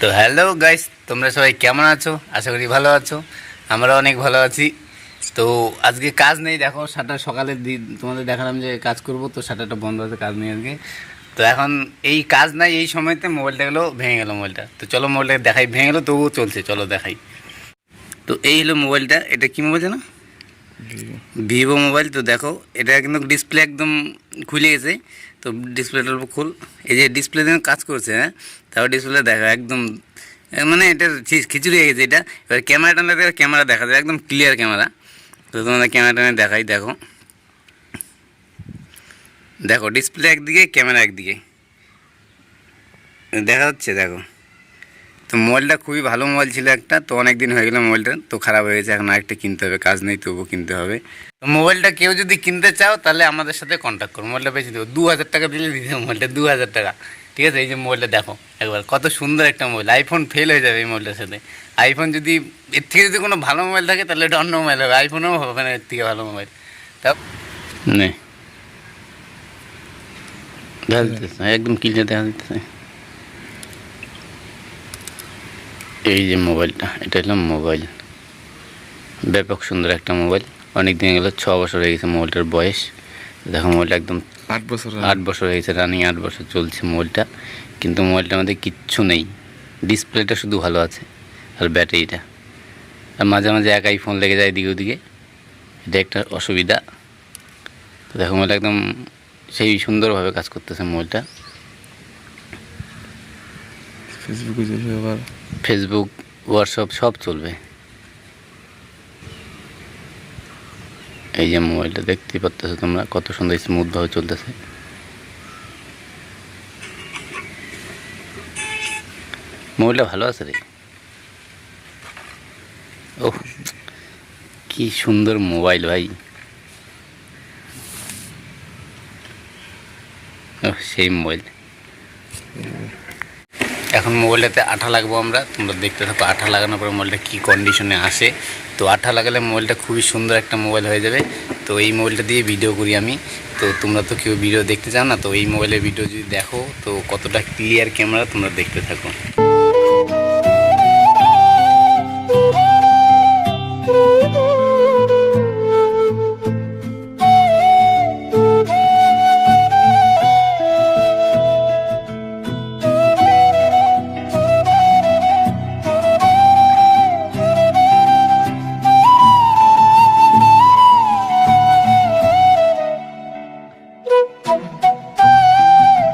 তো hello guys তোমরা সবাই কেমন আছো? আশা করি ভালো আছো। আমরা অনেক ভালো আছি। তো আজকে কাজ নেই, দেখো, সাতটা সকালে তোমাদের দেখালাম যে কাজ করব, তো সাতটা বন্ধ আছে, কাজ নেই আজকে। তো এখন এই কাজ নাই, এই সময়তে মোবাইলটা গেলো, ভেঙে গেলো মোবাইলটা তো চলো মোবাইলটা দেখাই, ভেঙে গেলো, তবুও চলছে, চলো দেখাই। তো এই হলো মোবাইলটা এটা কি মোবাইল জানো? ভিভো মোবাইল তো দেখো, এটা কিন্তু ডিসপ্লে একদম খুলে গেছে। তো ডিসপ্লেটার উপর খুল। এই যে ডিসপ্লে দিয়ে কাজ করছে হ্যাঁ? তারপর ডিসপ্লে দেখো একদম মানে এটার খিচুড়ি হয়ে গেছে এটা। এবার ক্যামেরাটা না ক্যামেরা দেখা যায়, একদম ক্লিয়ার ক্যামেরা তো তোমাদের ক্যামেরাটা আমি দেখাই, দেখো। দেখো ডিসপ্লে একদিকে ক্যামেরা একদিকে। দেখা যাচ্ছে, দেখো। তো মোবাইলটা খুবই ভালো মোবাইল ছিল একটা, তো অনেক দিন হয়ে গেল মোবাইলটা তো খারাপ হয়ে গেছে, এখন আরেকটা কিনতে হবে, কাজ নেই, তবুও কিনতে হবে। তো মোবাইলটা কেউ যদি কিনতে চাও, তাহলে আমাদের সাথে কন্ট্যাক্ট করো। মোবাইলটা বেশি দেবো দু হাজার টাকা দিলে দিতে মোবাইলটা দু হাজার টাকা। ঠিক আছে? এই যে মোবাইলটা দেখো, একবার কত সুন্দর একটা মোবাইল আইফোন ফেল হয়ে যাবে এই মোবাইলটার সাথে। আইফোন যদি, এর থেকে যদি কোনো ভালো মোবাইল থাকে, তাহলে এটা অন্য মোবাইল হবে। আইফোনও হবে না, এর থেকে ভালো মোবাইল তা নে। দেখা দিতেছে, একদম ক্লিয়ার দেখা দিতেছে। এই যে মোবাইলটা এটা হলো মোবাইল। ব্যাপক সুন্দর একটা মোবাইল। অনেক দিন গেল ছ বছর হয়ে গেছে মোবাইলটার বয়স। দেখো মোবাইলটা একদম আট বছর আট বছর হয়ে গেছে রানিং আট বছর চলছে মোবাইলটা। কিন্তু মোবাইলটার মধ্যে কিচ্ছু নেই। ডিসপ্লেটা শুধু ভালো আছে আর ব্যাটারিটা। আর মাঝে মাঝে একাই ফোন লেগে যায় এদিকে ওদিকে। এটা একটা অসুবিধা। তো দেখো মোবাইলটা একদম সেই সুন্দরভাবে কাজ করতেছে মোবাইলটা। ফেসবুকে আবার ফেসবুক হোয়াটসঅ্যাপ সব চলবে। এই যে মোবাইলটা দেখতেই পাচ্ছ তোমরা কত সুন্দর স্মুথভাবে চলতেছে। মোবাইলটা ভালো আছে রে। ও কি সুন্দর মোবাইল ভাই। ও সেই মোবাইল। এখন মোবাইলটাতে আঠা লাগবো আমরা, তোমরা দেখতে থাকো আঠা লাগানোর পরে মোবাইলটা কী কন্ডিশনে আসে। তো আঠা লাগালে মোবাইলটা খুবই সুন্দর একটা মোবাইল হয়ে যাবে। তো এই মোবাইলটা দিয়ে ভিডিও করি আমি। তো তোমরা তো কেউ ভিডিও দেখতে চাও না, তো এই মোবাইলের ভিডিও যদি দেখো, তো কতটা ক্লিয়ার ক্যামেরা তোমরা দেখতে থাকো।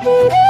Thank.